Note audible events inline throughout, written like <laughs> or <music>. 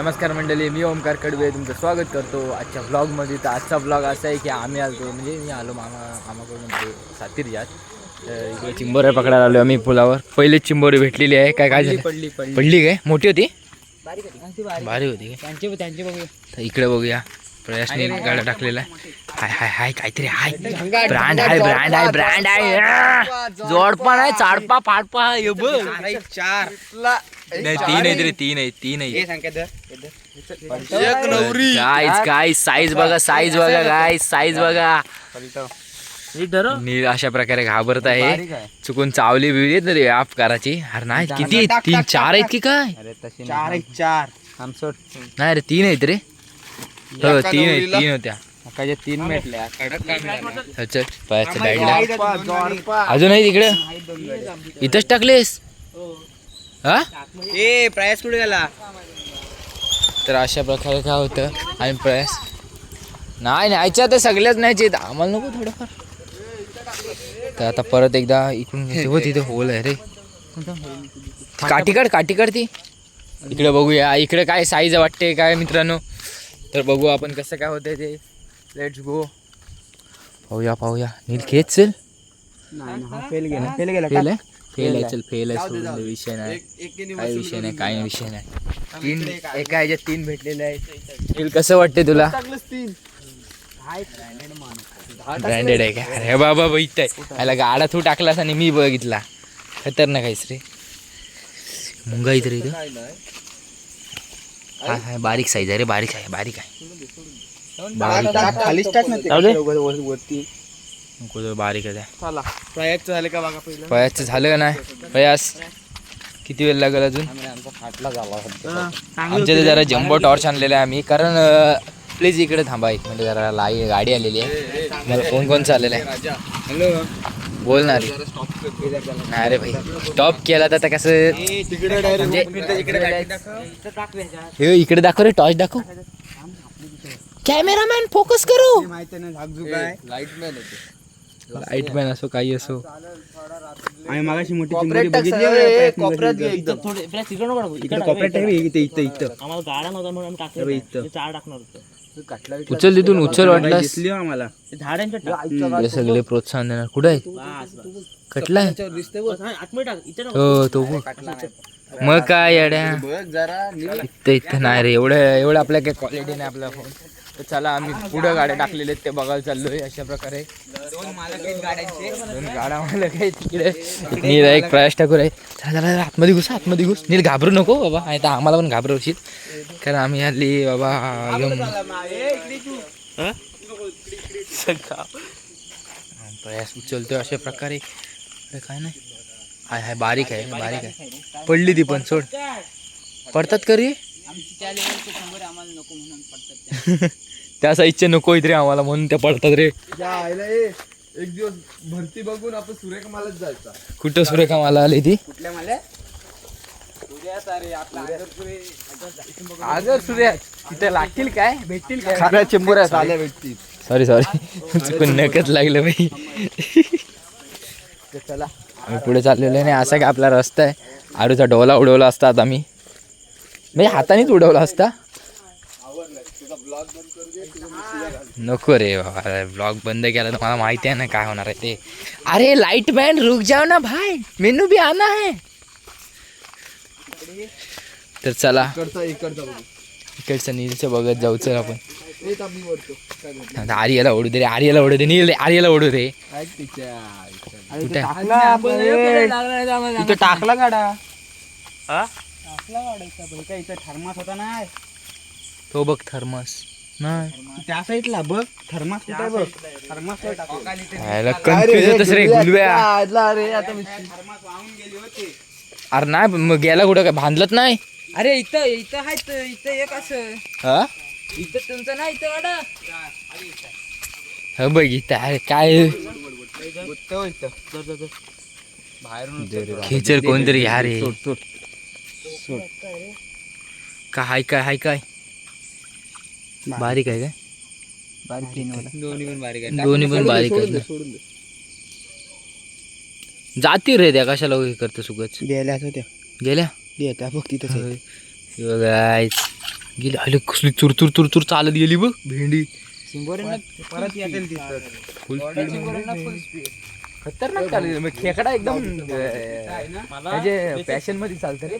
नमस्कार मंडळी मी ओमकार कडवे तुमचं स्वागत करतो आजच्या ब्लॉगमध्ये तर आजचा ब्लॉग असा आहे की आम्ही आलो म्हणजे मी आलो मामा मामाकडून ते सातीरजात तर इकडे चिंबोऱ्या पकडायला आलो आम्ही पुलावर. पहिलेच चिंबोरी भेटलेली आहे. काय काय पडली पडली काय? मोठी होती? बारीक होती भारी होती त्यांचे त्यांचे बघूया. इकडे बघूया. प्रयासने गाडा टाकलेला आहे हाय हाय हाय काहीतरी हाय. ब्रँड आहे ब्रँड आहे ब्रँड आहे! जोडपा नाही चाडपा पाडपा हे बघ. चार नाही तीन आहे. रे तीन आहे तीन आहे संख्या एक नवरी. गाईज गाईज साईज बघा साईज बघा गाईज साईज बघा. धरो. नील अशा प्रकारे घाबरत आहे. चुकून चावली बिवली येत रे आप कराची. अरे नाही किती आहेत? तीन चार आहेत की काय? चार एक चार. नाही रे तीन आहेत रे. हो तीन तीन होत्या. तीन भेटल्या. अच्छा पायाच्या अजून आहे तिकडे इथंच टाकलेस? हा. ए प्रायस कुठे गेला तर अशा प्रकारे काय होतं? आणि प्रयास नाही न्यायच्या तर सगळ्याच न्यायचे आहेत. आम्हाला नको थोडंफार. तर आता परत एकदा इकडून. हो तिथे होल आहे रे. काठी काढ काठी काढ ती. इकडे बघूया. इकडे काय साईज वाटते काय मित्रांनो? तर बघू आपण कसं काय होतंय ते. लेट्स गो पाहूया पाहूया. नील खेच चल. फेल गेला. फेल गेला फेल आहे? फेल आहे. आहे. चल फेल आहे. सोडून दे, विषय नाही. काही विषय नाही काही विषय नाही. तीन एका ह्याच्यात तीन भेटलेले आहेत. नील कसं वाटते तुला? ब्रँडेड आहे. का अरे बाबा बघित आहे. याला गाडा तू टाकलास आणि मी बघितला. खतरनाक आहेस रे. मुंगा इथे रे इथं हा हा बारीक साईज आहे रे बारीक आहे बारीक आहे. बारीक आहे. खालीच टाक ना ते. जाऊ दे. वर- वर- वरती. नको तो बारीकच आहे. चला. प्रायस झाले का बघा पहिलं? पयासचं झालं का नाही? पयास किती वेळ लागेल अजून? आमचा फाटला झाला आमच्या इथे जरा जम्बो टॉर्च आणलेला आहे आम्ही. कारण प्लीज इकडे थांबा एक मिनिट जरा लाई गाडी आलेली आहे. मला कोण कोण चाललेलं आहे. हॅलो. बोल ना रे नाही रे भाई स्टॉप केला तर कसं? तिकडे डायरेक्ट हे इकडे दाखव रे टॉर्च दाखव कॅमेरामॅन फोकस करू। लाईट मॅन असो काही असो आम्ही मागाशी मोठी बघितली आहे, कोपऱ्यात घे, इथं. इकडे कोपऱ्यात आहे इथं इथं इथं. आम्हाला गाडा नव्हता म्हणून आम्ही अरे टाकलं इथं. चार टाकणार होतं. उचल तिथून उचल वाटलास दिसली हो आम्हाला ते झाडांच्या टाक. हे सगळे प्रोत्साहन देणार. कुठं आहे? बस, बस, हा, आतमध्ये टाक. इथे टाक. हो तो. मग काय येड्या? इथं इथं नाही रे एवढं एवढं आपल्या काही क्वालिटी नाही आपला फोन तर चला आम्ही पुढं गाड्या टाकलेल्या आहेत ते बघायला चाललोय अशा प्रकारे. दोन गाड्या मला काही तिकडे. नील एक प्रयास ठाकूर आहे. चला चला आतमध्ये घुस आतमध्ये घुस. नील घाबरू नको बाबा. नाही तर आम्हाला पण घाबरवशील. कारण आम्ही हल्ली बाबा? सगळा. प्रयास उचलतोय अशा प्रकारे. काय नाही. हाय हाय बारीक आहे बारीक आहे पडली ती पण सोड. पडतात का रे <laughs> त्या. साईजचे नको इथे आम्हाला म्हणून त्या पडतात रे. एक दिवस भरती बघून आपण सुरेख मालच जायचा. कुठं सुरेखा मला आली ती? कुठल्या मला? अगं सूर्या तिथे लागतील काय? भेटतील काय? चिंबोऱ्या भेटतील. सॉरी सॉरी चुकून नकच लागलं बाई. चला. आम्ही पुढे चाललेलो नाही असा काय आपला रस्ता आहे. आरूचा डोला उडवला असता आता मी म्हणजे हातानेच उडवला असता. नको रे बाबा ब्लॉग बंद केला तर मला माहिती आहे ना काय होणार आहे ते. अरे लाइट मॅन रुक जाओ ना भाई. मेनू भी आना है. तर चला. इकडचा नीलचं बघत जाऊ चल आपण? आता आर्याला ओढू दे रे आर्याला ओढू दे नील आर्याला ओढू रे कुठे? टाकला आपण, ए, इथं टाकला गाडा. टाकला गाडा इथं बघ, काय इथं थर्मास होता ना तो बघ थर्मस. नाही. त्या साईडला बघ थर्मास कुठे बघ. थर्मास यायला कन्फ्युज होतस रे गुलव्या. आजला रे आता मी थर्मास वाहून गेली होती. अरे नाही मग गेला कुठं? काय बांधलत नाही? अरे इथं इथं आहेत इथं एक असं. हा? इथं तुमचं नाही इथं गाडा. ह बघ इथं. अरे काय? खेचर कोणतरी ह्या रे काय हाय काय हाय काय? बारीक. आहे काय? दोन्ही पण बारीक आहे. दोन्ही पण बारीक दे जाती रे त्या कशाला हे करतो सुगच गेल्याच होत्या. गेल्या? येत्या बघ आहे. गाईच गेली आले कसली चुर चुर चुर चुर चालत गेली बघ. भेंडी. परत येतील फुल खतरनाक चालू मग खेकडा एकदम म्हणजे पॅशनमध्ये चालतं रे.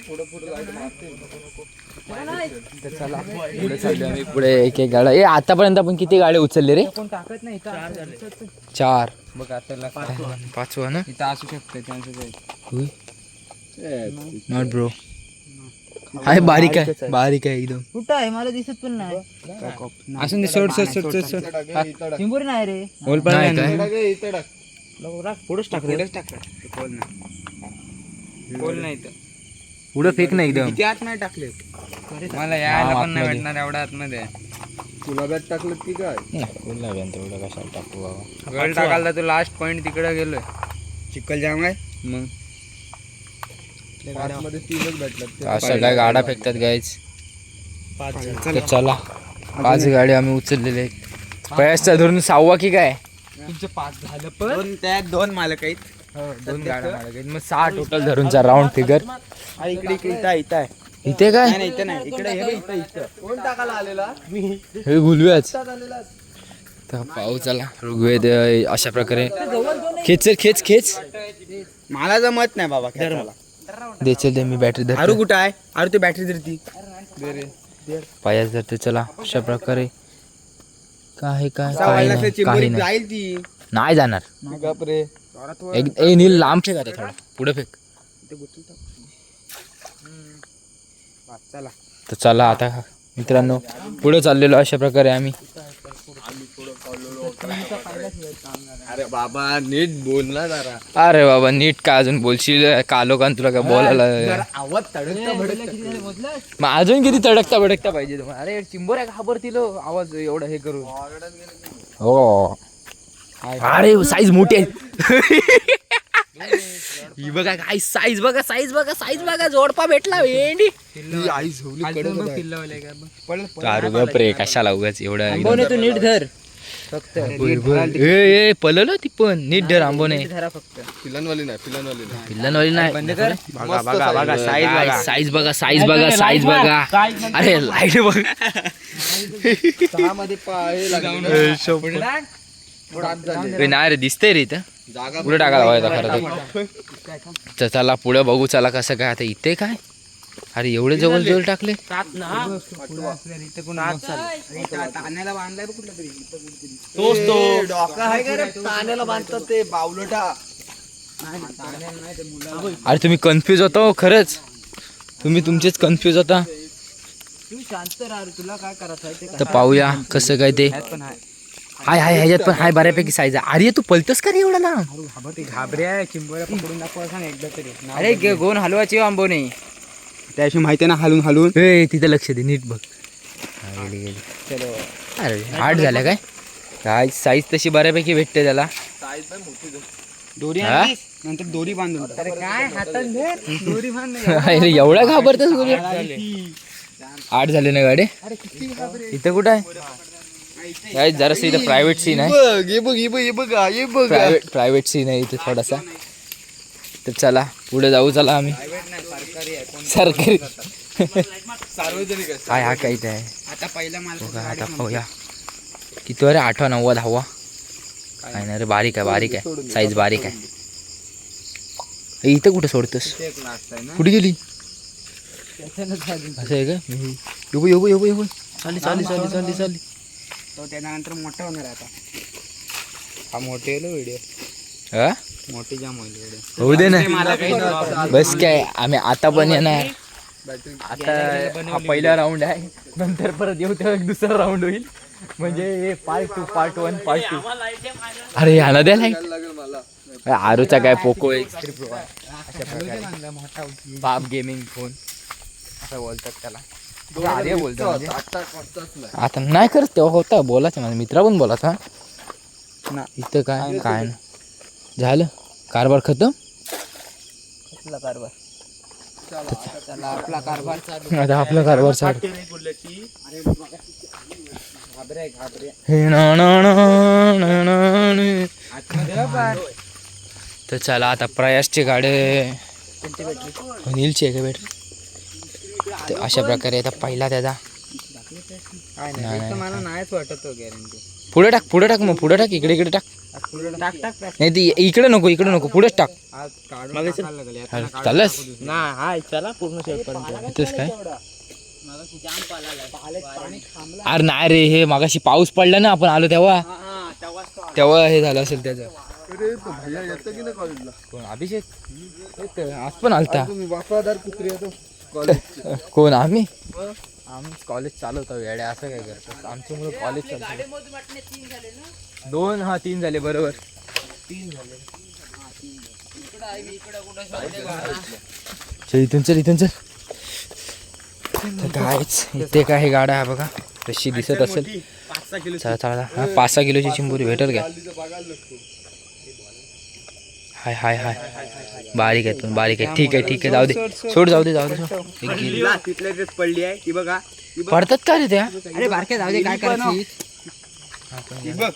तर चला. पुढे चाललो आम्ही पुढे एक एक गाड्या ए आतापर्यंत आपण किती गाड्या उचलले रे कोण टाकत नाही चार बघ आता पाचवा. ना? इथं असू शकतं त्यांचं काही. नॉट ब्रो आहे बारीक आहे बारीक आहे एकदम. कुठं आहे? मला दिसत पण नाही. सोड सोड सोड सोड सोड. चिंबोरी नाही रे. बोल पण नाही नाही. काय? पुढेच टाक पुढेच टाक. बोल ना बोल नाही तर पुढं फेक नाही एकदम. किती आत नाही टाकले? मला यायला पण नाही. भेटणार एवढ्या आतमध्ये. तुला बॅट टाकलं की काय? तेवढं कशाला टाकू बाबा? गळ टाकायला तू लास्ट पॉइंट तिकडे गेलोय. चिखल जाम आहे? मग? मध्ये तीनच. असं काय गाड्या फेकतात गायच तर चला. पाच गाडी आम्ही उचललेले आहेत. प्रयासचा धरून सहावा की काय? तुमचे पाच झालं पण. दोन त्यात दोन मालक आहेत. दोन गाड्या मालक आहेत. मग सहा टोटल धरूनचा राऊंड फिगर इकडे इकडे इथं इथं आहे. इथे काय? नाही नाही, इथं नाही. इकडे हे बघ, इथं इथं. कोण टाकायला आलेला? हे गुलव्याच तर पाहू चला. ऋग्वेद अं, अशा प्रकारे. खेच खेच खेच. मला जमत नाही बाबा खेळायला. दे चल दे मी बॅटरी आरू धरतो कुठं आहे? आरू तू बॅटरी धरती. पायाच धरते चला. अशा प्रकारे काय काय वाजता नाही काही नाही. जाईल ती. नाही जाणार. एक ए नील लांब फेक आता थोडा. पुढे फेक. चला. तर चला आता मित्रांनो. पुढे चाललेलो अशा प्रकारे आम्ही. अरे बाबा नीट बोल ना जरा. अरे बाबा नीट का अजून बोलशील? कालो का तुला काय बोलायला आवाज तडकता भडकता. मग अजून किती तडकता भडकता पाहिजे तुम्हाला? अरे चिंबोऱ्या घाबरतील हो, आवाज एवढा हे करून. हो. अरे साईज मोठी आहे. <laughs> ही बघा काय साईज बघा साईज बघा साईज बघा. जोडपा भेटला भेंडी ही आई झोवली कडक आहे. दारू गप रे कशाला उगाच एवढा तू नीट धर. फक्त ए ए पललो ती पण. नीट धर आंबोने धरा फक्त. पिलांवाली नाही पिलांवाली नाही. पिल्लनवाली नाही. बंद कर. बघा मस्त बघा बघा size साईज बघा साईज बघा साईज बघा. साईज बघा अरे लाइट बघ. मध्ये लागले. नाही रे दिसतंय रे इथं. जागा पुढे टाकायला पाहिजे खरं तर. चला पुढे बघू चला कसं काय आता इथे काय? अरे एवढे जवळ जवळ टाकले? ताण्याला बांधलाय बघ कुठला तरी तोच तो डॉका आहे का रे? ताण्याला बांधतात ते बावलटा. अरे तुम्ही कन्फ्यूज होता हो खरंच. तुम्ही तुमचेच कन्फ्यूज होता. तुला काय करायचं आहे ते तर पाहूया कसं काय ते. हाय हाय ह्याच्यात पण हाय बऱ्यापैकी साईज आहे. अरे तू पलतस का रे एवढा ना आहे चिंबोऱ्या पकडून दाखवा सांग एकदा तरी. अरे गोन हलवाची हो आंबोने. त्याशी माहिती ना हालून हालून. ए तिथे लक्ष दे नीट बघ. हा, गेली, गेली. अरे हार्ड झाल्या काय? काय साईज तशी बऱ्यापैकी भेटते त्याला. दोरी हा? आणलीस? नंतर दोरी बांधून टाक. अरे काय हातात धर दोरी बांध. <laughs> अरे एवढा घाबरतस बोलू आठ झाले ना गाडी? इथं कुठं आहे? काय जरासं इथं प्रायव्हेट सीन आहे. बघ हे बघ हे बघ हे बघ हे बघ प्रायव्हेट प्रायव्हेट सीन आहे इथे थोडासा. तर चला पुढे जाऊ चला आम्ही. सरकारी. सार्वजनिक आहे काय हा काय आहे? आता पहिला माल बघा आता पाहूया. किती अरे आठवा नव्वद हवा काय नाही रे बारीक आहे बारीक आहे. साईज बारीक आहे. इथं कुठं सोडतोस? कुठे गेली? असं आहे का? येऊ येऊ येऊ येऊ चाली चाली चाली चाली चाली तो त्यानंतर मोठा होणार आहे आता. हा मोठे व्हिडिओ हा? मोठी जाम होईल व्हिडिओ होऊ दे ना. मला काही बस काय आम्ही आता पण येणार आता हा पहिला राऊंड आहे. नंतर परत येऊ तेव्हा एक दुसरा राऊंड होईल. म्हणजे part two part one part two अरे ह्याला द्या लाइट मला आरूचा काय पोको एक्स थ्री प्रो अशा प्रकारे बाप गेमिंग फोन असं बोलतात त्याला. आर्य बोलतो म्हणजे. आता नाही आता नाही करत तेव्हा होता. बोलायचं. माझा मित्रा पण बोलायचा ना. इथं काय काय नाही. झालं? कारभार खतम? आपला कारभार? चला आपला कारभार चालू आता आपला कारभार चालू. घाबरे घाबरे. हे ना ना ना ना ना ना. तर चला आता प्रयासची गाडी नीलची आहे का बॅटरी तर अशा प्रकारे आता पहिला त्याचा काय नाही, नाही एक तर नाही. मला नाहीच वाटत तो गॅरंटी पुढे टाक पुढे टाक मग पुढे टाक इकडे इकडे टाक. टाक टाक नाही ती इकडे नको इकडे नको पुढेच टाक. दे. ना हा चला पूर्ण शेवटपर्यंत. काय? अरे नाही रे हे मागाशी पाऊस पडला ना आपण आलो तेव्हा. तेव्हा हे झालं असेल त्याचं. अरे तो भैया येतो की ना कॉलेजला कोण अभिषेक? आज पण आलता. तुम्ही वाफादार कुत्री येतो कॉलेज कोण आम्ही? आम्ही कॉलेज चालवतो येड्या असं काय करतो. आमच्यामुळे कॉलेज चालतो दोन हा तीन झाले बरोबर. चल इथून चल इथून चल. कायच इथे काय हे गाडा आहे बघा. कशी दिसत असेल. चला चला हा पाच सहा किलोची चिंबोरी भेटेल का? हाय हाय हाय. बारीक आहेत पण बारीक आहे. ठीक आहे ठीक आहे. जाऊ दे. सोड जाऊ दे जाऊ दे. ड्रेस पडली आहे. ती बघा. पडतात का रे त्या? अरे बारक्या जाऊ दे काय करायची? ती बघ.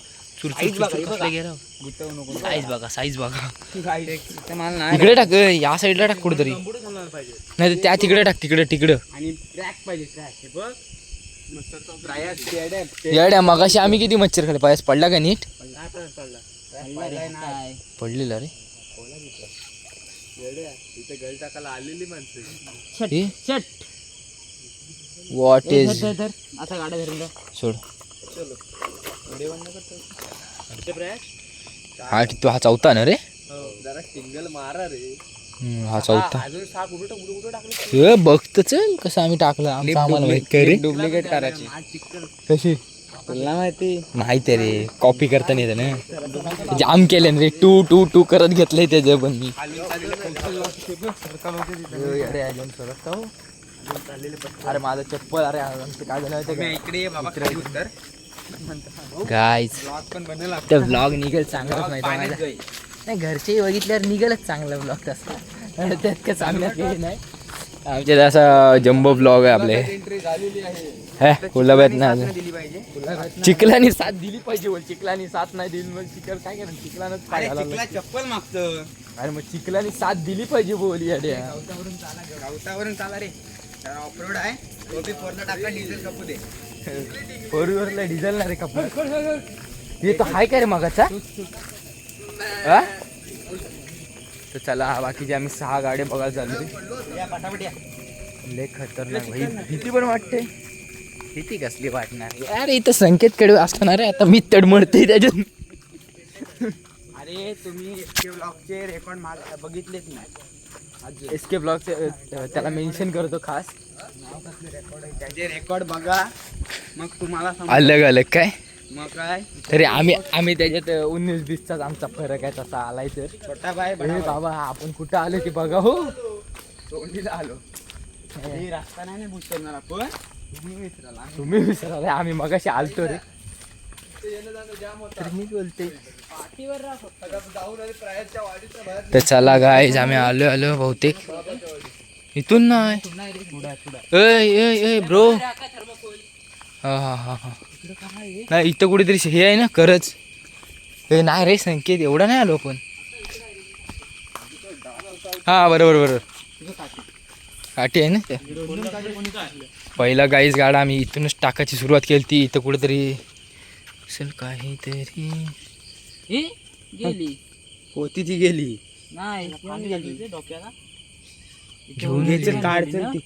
साईज बघा साईज बघा. इथं मला नाही. इकडे टाक या साईडला टाक कुठेतरी. नाही तर त्या तिकडे टाक तिकडे तिकडं. आणि ट्रॅक पाहिजे ट्रॅक हे बघ. आहे. येड्या मगाशी आम्ही किती मच्छर खाली पायास पडला का नीट? पडलेला रे. इथे गळ टाकायला आलेली माणसं छट व्हॉट ए, इज धर, धर, धर. आता गाड्या धरून जा. सोड. हा तो हा चौथा ना रे? जरा सिंगल मारा रे. हम्म, हा चौथा. अजून साप कुठं कुठं कुठं टाकलं. ए, बघत चल कसं आम्ही टाकलं. आमचं आम्हाला माहीत काय रे. डुप्लिकेट करायची. कशी? तुला माहिती? माहीत आहे रे. कॉपी करता नाही येतं ना. जाम केलं रे. टू टू टू करत घेतलंय त्याचं पण. मी अरे माझं चप्पल अरे काय झालं इकडे तर ब्लॉग निघेल चांगलाच माहिती नाही घरचे बघितल्यावर निघेलच चांगला ब्लॉग तसा. <laughs> त्यात काय चांगलं नाही. आमच्यात असा जम्बो ब्लॉग आहे आपले. हे कुलाबात ना चिखलानी साथ दिली पाहिजे बोल चिखलानी साथ नाही दिली मग चिखल काय करणार? चिखलानच चिखला चप्पल मागतं. अरे मग चिखलानी साथ दिली पाहिजे बोल येड्या गावतावरून चाला रे. ऑफ रोड आहे. तो बी फोरला टाकला डिझेल कपू दे. फोर व्हीलरला डिझेल ना रे कपडा हे तर हाय काय रे मगाचा? हा? तर चला बाकीचे आम्ही सहा गाड्या बघायला या लय खतरनाक भाई. भीती पण वाटते. भीती कसली वाटणार? अरे इथं संकेत कडे असणार आहे. आता मी तडमडते त्याच्यात. अरे तुम्ही ब्लॉगचे रेकॉर्ड बघितलेच नाही एस के ब्लॉगचे त्याला मेन्शन करतो खास. त्याचे रेकॉर्ड बघा. मग तुम्हाला समजेल. अलग अलग काय? मग काय? तरी आम्ही आम्ही त्याच्यात उन्नीस बीसचाच आमचा फरक आहे तसा आलाय तर. छोटा बाय अरे बाबा आपण कुठं आलो की बघा हो? तोंडीला आलो. हे. रस्ता नाही ना बुक करणार आपण. तुम्ही विसराला तुम्ही विसराले आम्ही मगाशी आलतो रे. तर मी बोलते. तर चला गाईज आम्ही आलो आलो बहुतेक. इथून नाही. ए ब्रो हा हा हा. नाही इथं कुठेतरी हे आहे ना करच हे नाही रे संकेत एवढा नाही आलो आपण. हा बरोबर बरोबर काठी आहे ना ते पहिला गाईज गाडा आम्ही इथूनच टाकायची सुरुवात केली ती इथं कुठेतरी. असेल काहीतरी. गेली. होती ती गेली. नाही घेऊन गेली. काढ चल ती.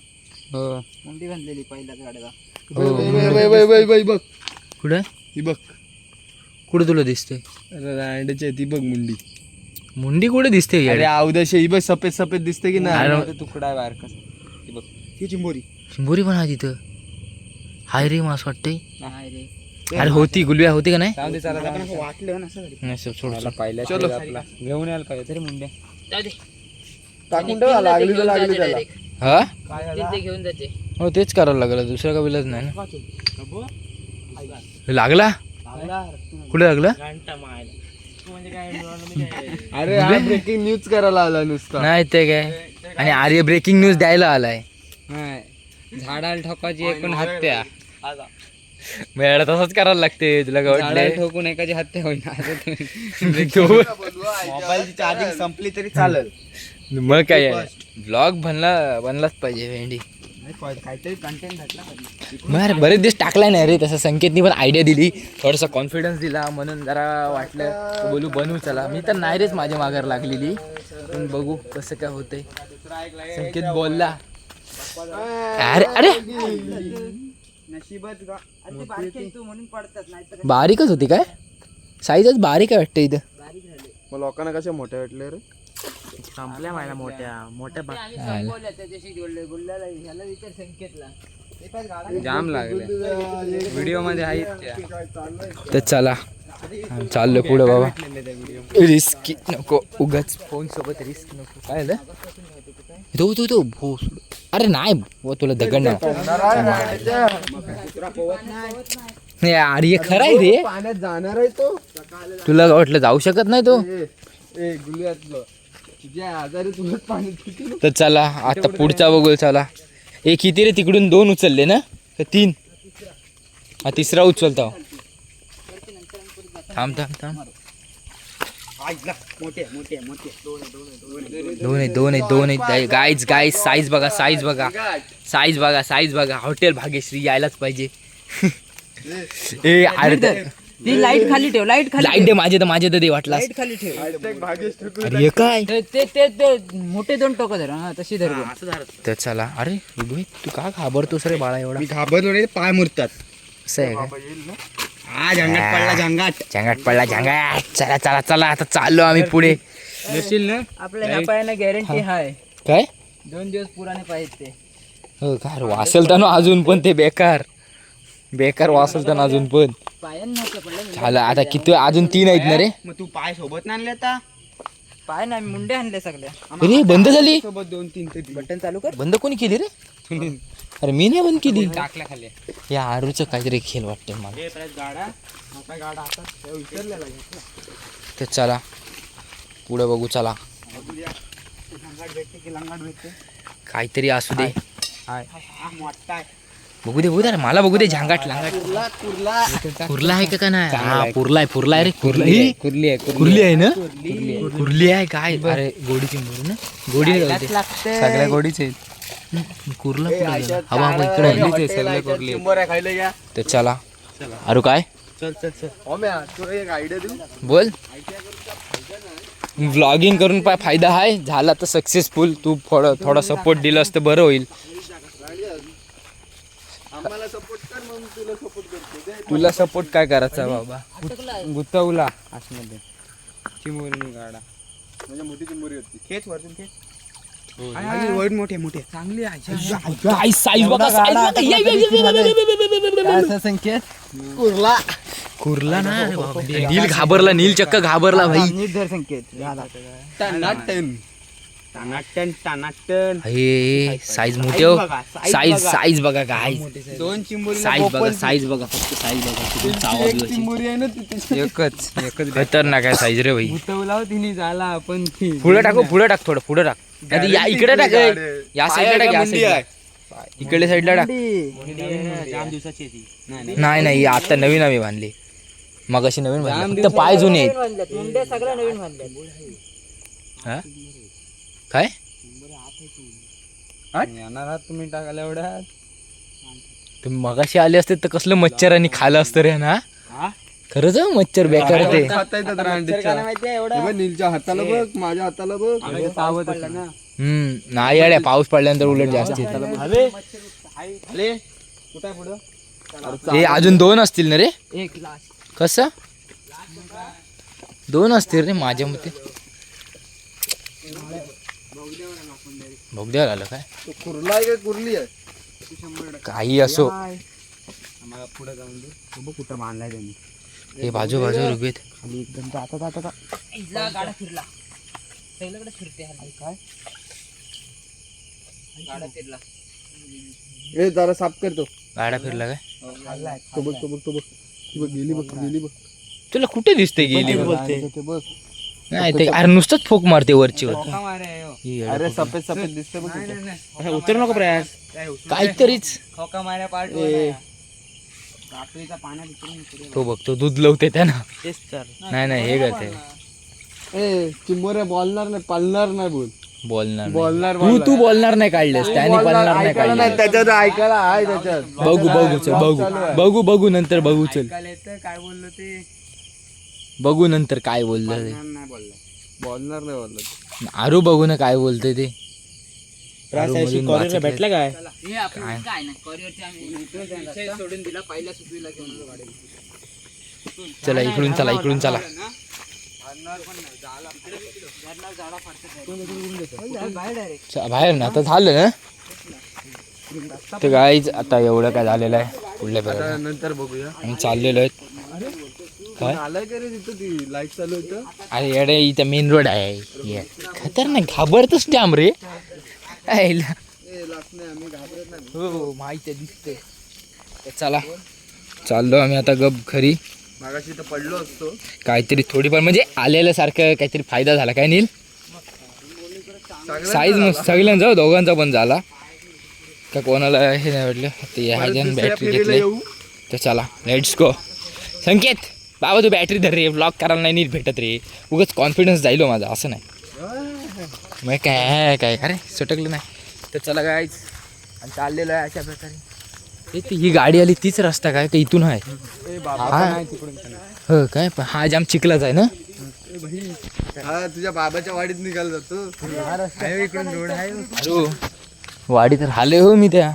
हो. मुंडी बांधलेली पहिल्याच गाड्याला बघ. कुठं? ही बघ. कुठं तुला दिसते रांडची आहे ती बघ मुंडी. मुंडी कुठे दिसते अरे? अवदशी ही बघ सफेद सफेद दिसते की नाही? तुकडा आहे बाहेर कसा ती बघ. ती चिंबोरी. शिंबोरी पण आहे तिथं. हाय रे मला असं वाटतंय. नाही रे. अरे होती गुलव्या होती का नाही? वाटलं ना सोड. पहिल्या चलो. आपला. घेऊन यायला पाहिजे तरी मुंड्या. टाकून ठेवा लागली तर लागली त्याला. हा? ते घेऊन जाते. हो तेच करावं लागलं. दुसरा का विलाज नाही ना. लागला? कुठे लागला? अरे हा ब्रेकिंग न्यूज करायला आला नुसता. नाही ते काय? आणि आर्य ब्रेकिंग न्यूज द्यायला आलाय. झाडाला ठोकायची एकूण हत्या. मेळा तसंच करायला लागते तुला झाडाला ठोकून एकाची हत्या होईना <laughs> मोबाईलची चार्जिंग संपली तरी चालेल. मग काय ब्लॉग बनला बनलाच पाहिजे भेंडी. काहीतरी कंटेंट भेटला बरं बरेच दिवस टाकलाय नाही रे तसं संकेतनी पण आयडिया दिली. थोडासा कॉन्फिडन्स दिला म्हणून जरा वाटलं बोलू बनवू चला. मी तर नाही रेच माझ्या मागार लागलेली. पण बघू कसं काय होतंय. संकेत बोलला. अरे अरे! बारीकच होती काय? साईजच बारीक आहे वाटतं इथं. मग लोकांना कशा मोठ्या वाटले रे? संपल्या माझ्या मोठ्या मोठ्या जाम लागले. व्हिडिओमध्ये आहेत त्या. तर चला चाललो पुढे बाबा. रिस्क नको उगाच फोन सोबत रिस्क नको. काय तो तो तो भो अरे नाही वो तुला दगड नाही. अरे हे खरं आहे रे. पाण्यात जाणार आहे तो. तुला वाटलं जाऊ शकत नाही तो? तर चला आता पुढचा बघू चला. ए किती रे तिकडून दोन उचलले ना? का तीन. हा तिसरा उचलता थांब थांब थांब. मोठे दोन आहेत दोन आहेत दोन आहेत. गाईज गाईज साईज बघा साईज बघा. साईज बघा साईज बघा. हॉटेल भाग्यश्री यायलाच पाहिजे. <laughs> ए अरे ती लाइट खाली ठेव लाइट खाली लाइट दे माझे तर माझे तर दे वाटला लाइट खाली ठेव. अरे काय? ते ते ते ते मोठे दोन टोक धर हा तशी धर. तर चला अरे ऋग्वेद तू का घाबरतोस रे बाळा एवढा? घाबरलो रे पाय मुरतात. असं आहे काय हा झंगाट पडला झंगाट. झंगाट पडला झंगाट. चला चला चला आता चाललो आम्ही पुढे. नशील ना? आपल्या ह्या पायानं गॅरंटी हाय. काय? दोन दिवस पुराने पाहिजे ते. हो काय वाचलता ना अजून पण ते बेकार. बेकार वाचलता ना अजून पण. झालं आता किती अजून तीन आहेत ना रे? मग तू पाय सोबत आणले आता? पाय नाही मुंडे आणले सगळ्या अरे बंद झाली? सोबत दोन तीन बटन चालू कर. बंद कोणी केली रे? अरे मी नाही बंद केली. टाकल्या खाली. या आरूचं काहीतरी खेळ वाटते मला. गाडा. तर चला. पुढे बघू चला. काहीतरी असू दे. हा मोठा आहे. बघू दे बघू दे मला बघू दे झांगाट लांगाट. कुर्ला आहे का नाही? हा पुरला आहे पुरला आहे रे. कुर्ला कुर्ली? आहे कुर्ली आहे ना? कुर्ली. आहे काय? अरे गोडीची मोर ना. गोडी सगळ्या गोडीच आहेत. कुर्ला? हवा इकडे सगळ्या कुर्ली तर चला. अरू काय? बोल. व्लॉगिंग करून पाय फायदा आहे. झाला तर सक्सेसफुल तू थोडं थोडा सपोर्ट दिलास तर बरं होईल. आम्हाला सपोर्ट कर मग तुला सपोर्ट करतो तुला सपोर्ट काय करायचा बाबा? गुतवला आतमध्ये. चिमुरणी गाडा. म्हणजे मोठी चिंबोरी होती. खेच वरतून खेच. वर मोठे मोठे. चांगली साईज बघा साईज बघा. ये, ये, ये, ये, ये, ये, ये, ये. संकेत कुर्ला. कुर्ला ना. नील घाबरला नील चक्क घाबरला भाई. नीट धर संकेत टनाटन टनाटन. हे साईज मोठी हो. साईज बघा. साईज बघा काय दोन चिंबोरी साईज बघा साईज बघा फक्त साईज बघा. चावा. चिंबोरी आहे ना एकच एकच खतरनाक आहे साईज रे भाई. गुतवला तिने झाला आपण पुढे टाकू पुढे टाक थोडं पुढे टाक. या इकडे टाक. या साईडला टाक या साईडला इकडे साईडला टाक. जाम दिवसाची आहे ती. नाही नाही. आता नवीन आम्ही बांधली. मग अशी नवीन बांधली. फक्त पाय जुने आहेत. सगळ्या नवीन बांधल्या हा? काय? येणार आहात तुम्ही टाकायला एवढ्या तुम्ही मगाशी आले असते तर कसलं मच्छरांनी खाल्लं असतं रे ना? हा? खरंच हं, मच्छर बेकार ते. नीलच्या हाताला बघ माझ्या हाताला बघ. हम्म नाही अड्या पाऊस पडल्यानंतर उलट जास्त हे अजून दोन असतील ना रे? एक लास्ट. कसं? दोन असतील रे माझ्या मते. भोगद्यावर आलं काय तो कुर्ला आहे का कुर्ली आहे काही असो। आम्हाला पुढे जाऊन दे. तो बघ कुठं बांधलाय त्यांनी. हे बाजू बाजू रुगवेत. खाली एकदम जाता जाता जाता गाडा फिरला. सगळीकडे फिरते काय? गाडा फिरला. ए जरा साफ़ करतो गाडा फिरला काय? तो बघ तो बघ तो बघ. ती बघ गेली बघ गेली बघ. तुला कुठे दिसते गेली बघ? ते बघ. नाही ते अरे नुसतंच फोक मारते वरची वर ही अरे सफेद सफेद दिसते बघ तिथे. उतर नको प्रयास. काहीतरीच. खोका माऱ्या पार्ट ए, रात्रीचा पाण्यात उतरून उतरून तो बघतो दूध लवते त्यानं. तेच तर. नाही नाही हे करते ए चिंबोऱ्या बोलणार नाही पालणार नाही बोल. बोलणार नाही. बोलणार तू तू बोलणार नाही काढलेस त्याने बोलणार नाही ऐकायला काढले नाही त्याच्यात ऐकायला आहे त्याच्यात. बघू बघू चल बघू. बघू बघू नंतर बघू चल. काय बोललो ते? बघू नंतर काय बोललं ते. नाही बोलला. बोलणार नाही बोलत आरू बघू ना काय बोलतोय ते. वाचत भेटलं काय? हे आपण काय? नाही करिअरचे आम्ही विषय सोडून दिला पहिल्या सुट्टीला घेऊन गाडी नाही. चला इकडून चला इकडून चला. च- बाहेर ना आता झालं ना तर गाईच आता एवढं काय झालेलं आहे. पुढल्या नंतर बघूया. आम्ही चाललेलो आहेत. काय? आलाय का रे तिथं? ती लाइट चालू होतं. अरे येडे इथं मेन रोड आहे. ये. खतरनाक घाबरतोच टॅम रे आईला. हो हो माहिती दिसते चला. चाललो आम्ही आता गप खरी मागाशी तर पडलो असतो. काहीतरी थोडीफार म्हणजे आलेल्या सारखं काहीतरी फायदा झाला काय नील? साईज सगळ्यांचा हो, दोघांचा पण झाला. का कोणाला हे नाही वाटलं? ते ह्याच्यानं बॅटरी घेतले. येऊ? तर चला लेट्स गो संकेत! बाबा तू बॅटरी धर रे ब्लॉक करायला नाही नीट भेटत रे. उगाच कॉन्फिडन्स जाईल माझा असं नाही. मग काय काय अरे सटकलं नाही. तर चला काय आणि चाललेलं आहे अशा प्रकारे. ही गाडी आली तीच रस्ता काय का इथून आहे? हा. हो काय पण हा जाम चिखलाच आहे ना? हा तुझ्या बाबाच्या वाडीत निघाला जातो. इकडून रोड आहे अरे वाडी तर हाले हो मी त्या.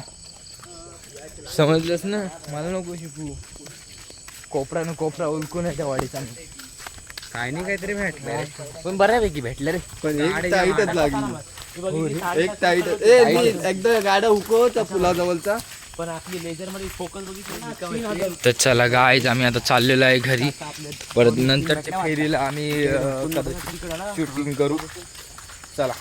समजलंस ना? मला नको शिकू. कोपरा न कोपरा उलकून आहे त्या वाडीचा काय नाही काहीतरी भेटलं पण बऱ्यापैकी भेटलं रे. पण एक टाईटच लागली. एक टाईट. ए नील, एकदा गाड्या उकव त्या पुलाजवळचा पण आपली लेझरमध्ये फोकस बघितलं तर चला गायज आम्ही आता चाललेलो आहे घरी. परत नंतरच्या फेरीला आम्ही शूटिंग करू. चला.